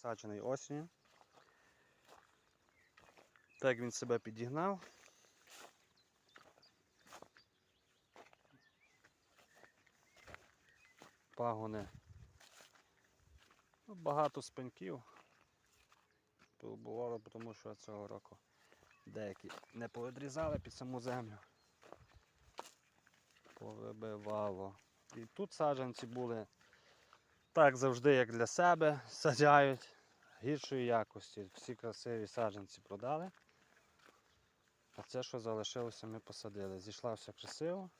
саджений осінню. Так він себе підігнав. Пагони. Ну, Багато спинків. Було, тому що цього року деякі не повідрізали під саму землю. Повибивало. І тут саджанці були так завжди, як для себе, саджають гіршої якості. Всі красиві саджанці продали. А це, що залишилося, ми посадили. Зійшла все красиво.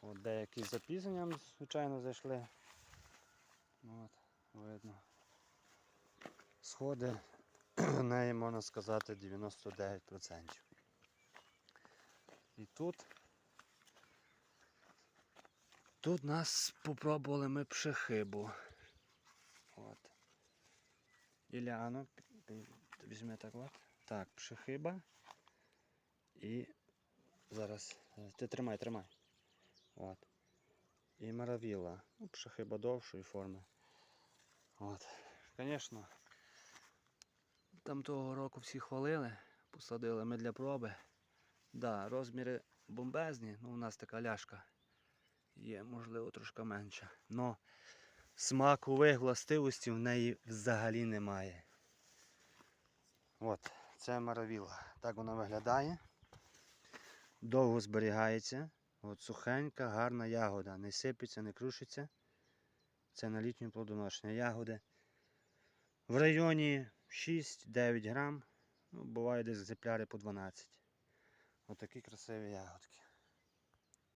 От деякі з запізненням, звичайно, зайшли. От, видно. Сходи в неї, можна сказати, 99%. І тут. Тут нас попробували ми пшехибу. От. Іляно, візьми так от. Так, пшехиба. І зараз. Ти тримай, тримай. От. І маравіла. Ну, пшехиба довшої форми. От. Звісно. Там того року всі хвалили, посадили ми для проби. Да, розміри бомбезні, ну у нас така ляшка є, можливо, трошки менша. Но смакових властивостей в неї взагалі немає. От, це маравіла. Так вона виглядає. Довго зберігається. От сухенька, гарна ягода. Не сипеться, не крушиться. Це на літнє плодоношення. Ягоди в районі 6-9 грам. Ну, буває десь екземпляри по 12. Отакі красиві ягодки.